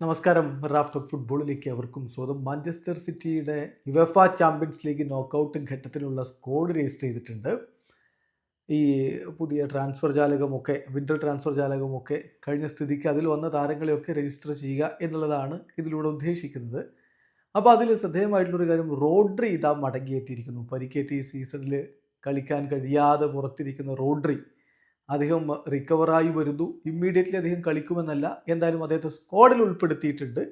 നമസ്കാരം. Raf talk ഫുട്ബോളിലേക്ക് അവർക്കും സ്വാഗതം. മാഞ്ചസ്റ്റർ സിറ്റിയുടെ യുവഫ ചാമ്പ്യൻസ് ലീഗ് നോക്കൗട്ട് ഘട്ടത്തിലുള്ള സ്കോഡ് രജിസ്റ്റർ ചെയ്തിട്ടുണ്ട്. ഈ പുതിയ ട്രാൻസ്ഫർ ജാലകമൊക്കെ വിന്റർ ട്രാൻസ്ഫർ ജാലകമൊക്കെ കഴിഞ്ഞ സ്ഥിതിക്ക് അതിൽ വന്ന താരങ്ങളെയൊക്കെ രജിസ്റ്റർ ചെയ്യുക എന്നുള്ളതാണ് ഇതിലൂടെ ഉദ്ദേശിക്കുന്നത്. അപ്പോൾ അതിൽ ശ്രദ്ധേയമായിട്ടുള്ളൊരു കാര്യം റോഡ്രി ഇതാ മടങ്ങിയെത്തിയിരിക്കുന്നു. പരിക്കേറ്റ് ഈ സീസണിൽ കളിക്കാൻ കഴിയാതെ പുറത്തിരിക്കുന്ന റോഡ്രി. അദ്ദേഹം റിക്കവറായി വരുന്നു. ഇമ്മീഡിയറ്റ്ലി അദ്ദേഹം കളിക്കുമെന്നല്ല എന്തായാലും അദ്ദേഹത്തെ സ്ക്വാഡിൽ ഉൾപ്പെടുത്തിയിട്ടുണ്ട്.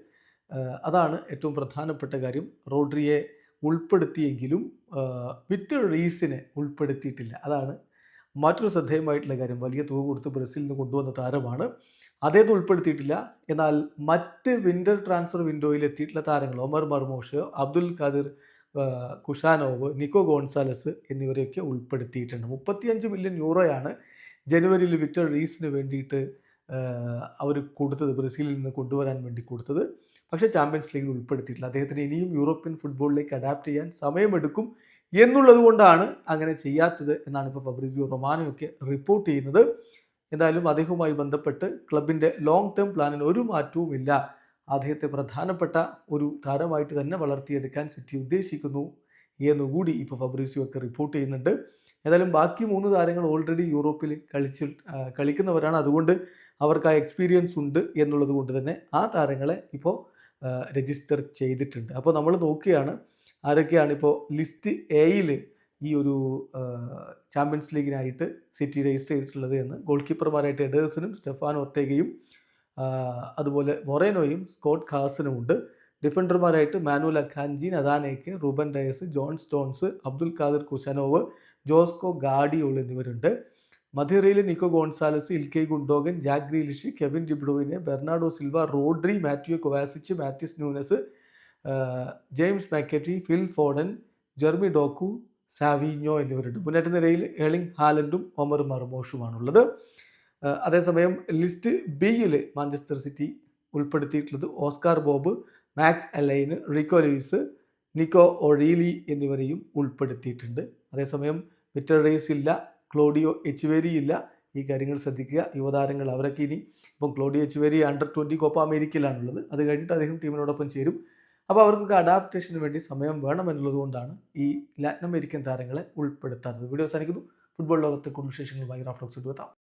അതാണ് ഏറ്റവും പ്രധാനപ്പെട്ട കാര്യം. റോഡ്രിയെ ഉൾപ്പെടുത്തിയെങ്കിലും വിത്ത് റീസിനെ ഉൾപ്പെടുത്തിയിട്ടില്ല. അതാണ് മറ്റൊരു ശ്രദ്ധേയമായിട്ടുള്ള കാര്യം. വലിയ തുക കൊടുത്ത് ബ്രസീലിൽ നിന്ന് കൊണ്ടുവന്ന താരമാണ്. അദ്ദേഹത്തെ ഉൾപ്പെടുത്തിയിട്ടില്ല. എന്നാൽ മറ്റ് വിന്റർ ട്രാൻസ്ഫർ വിൻഡോയിൽ എത്തിയിട്ടുള്ള താരങ്ങൾ Omar Marmoush Abdul Khadir Khusanov Nico Gonzalez എന്നിവരെയൊക്കെ ഉൾപ്പെടുത്തിയിട്ടുണ്ട്. മുപ്പത്തിയഞ്ച് മില്യൺ യൂറോയാണ് ജനുവരിയിൽ വിക്ടർ റീസിന് വേണ്ടിയിട്ട് അവർ കൊടുത്തത് ബ്രസീലിൽ നിന്ന് കൊണ്ടുവരാൻ വേണ്ടി കൊടുത്തത്. പക്ഷേ ചാമ്പ്യൻസ് ലീഗിൽ ഉൾപ്പെടുത്തിയിട്ടില്ല. അദ്ദേഹത്തിന് ഇനിയും യൂറോപ്യൻ ഫുട്ബോളിലേക്ക് അഡാപ്റ്റ് ചെയ്യാൻ സമയമെടുക്കും എന്നുള്ളത് കൊണ്ടാണ് അങ്ങനെ ചെയ്യാത്തത് എന്നാണ് ഇപ്പോൾ ഫബ്രിസിയോ റൊമാനോയൊക്കെ റിപ്പോർട്ട് ചെയ്യുന്നത്. എന്തായാലും അദ്ദേഹവുമായി ബന്ധപ്പെട്ട് ക്ലബിന്റെ ലോങ് ടേം പ്ലാനിൽ ഒരു മാറ്റവുമില്ല അദ്ദേഹത്തെ പ്രധാനപ്പെട്ട ഒരു താരമായിട്ട് തന്നെ വളർത്തിയെടുക്കാൻ സിറ്റി ഉദ്ദേശിക്കുന്നു എന്നുകൂടി ഇപ്പോൾ ഫബ്രീസിയോ ഒക്കെ റിപ്പോർട്ട് ചെയ്യുന്നുണ്ട്. ഏതായാലും ബാക്കി മൂന്ന് താരങ്ങൾ ഓൾറെഡി യൂറോപ്പിൽ കളിച്ച് കളിക്കുന്നവരാണ്. അതുകൊണ്ട് അവർക്ക് ആ എക്സ്പീരിയൻസ് ഉണ്ട് എന്നുള്ളത് കൊണ്ട് തന്നെ ആ താരങ്ങളെ ഇപ്പോൾ രജിസ്റ്റർ ചെയ്തിട്ടുണ്ട്. അപ്പോൾ നമ്മൾ നോക്കുകയാണ് ആരൊക്കെയാണ് ഇപ്പോൾ ലിസ്റ്റ് എയിൽ ഈ ഒരു ചാമ്പ്യൻസ് ലീഗിനായിട്ട് സിറ്റി രജിസ്റ്റർ ചെയ്തിട്ടുള്ളത് എന്ന് ഗോൾ കീപ്പർമാരായിട്ട് എഡേഴ്സനും സ്റ്റെഫാൻ ഒർട്ടേഗയും അതുപോലെ മൊറേനോയും സ്കോട്ട് ഖാസനും ഉണ്ട്. ഡിഫൻഡർമാരായിട്ട് Manuel Akanji Nathan Ake Ruben Dias John Stones Abdul Khadar Khusanov Josko Gvardiol എന്നിവരുണ്ട്. മധുരയിലെ Nico Gonzalez Ilkay Gundogan Jack Grealish Kevin De Bruyne Bernardo Silva Rodri Mateo Kovacic Matheus Nunes James McAtee Phil Foden Jeremy Doku Savinho എന്നിവരുണ്ട്. മുന്നേറ്റ നിരയിൽ Erling ഹാലൻഡും Omar മർമോഷുമാണുള്ളത്. അതേസമയം list ബിയിൽ Manchester City ഉൾപ്പെടുത്തിയിട്ടുള്ളത് Oscar Bobb Max Alleyne Rico Lewis Nico O'Reilly എന്നിവരെയും ഉൾപ്പെടുത്തിയിട്ടുണ്ട്. അതേസമയം വിറ്റർ റേസ് ഇല്ല ക്ലോഡിയോ എച്ചുവേരി ഇല്ല. ഈ കാര്യങ്ങൾ ശ്രദ്ധിക്കുക. യുവതാരങ്ങൾ അവരൊക്കെ ഇനി ഇപ്പം Claudio Echeverri under twenty Copa അമേരിക്കയിലാണുള്ളത്. അത് കഴിഞ്ഞിട്ട് അദ്ദേഹം ടീമിനോടൊപ്പം ചേരും. അപ്പോൾ അവർക്കൊക്കെ അഡാപ്റ്റേഷന് വേണ്ടി സമയം വേണം എന്നുള്ളത് കൊണ്ടാണ് ഈ ലാറ്റിൻ അമേരിക്കൻ താരങ്ങളെ ഉൾപ്പെടുത്താത്തത്. വീഡിയോ അവസാനിക്കുന്നു. ഫുട്ബോൾ ലോകത്തെ കുടുംബ വിശേഷങ്ങളുമായി റാഫ്റ്റോക്സ് എത്താം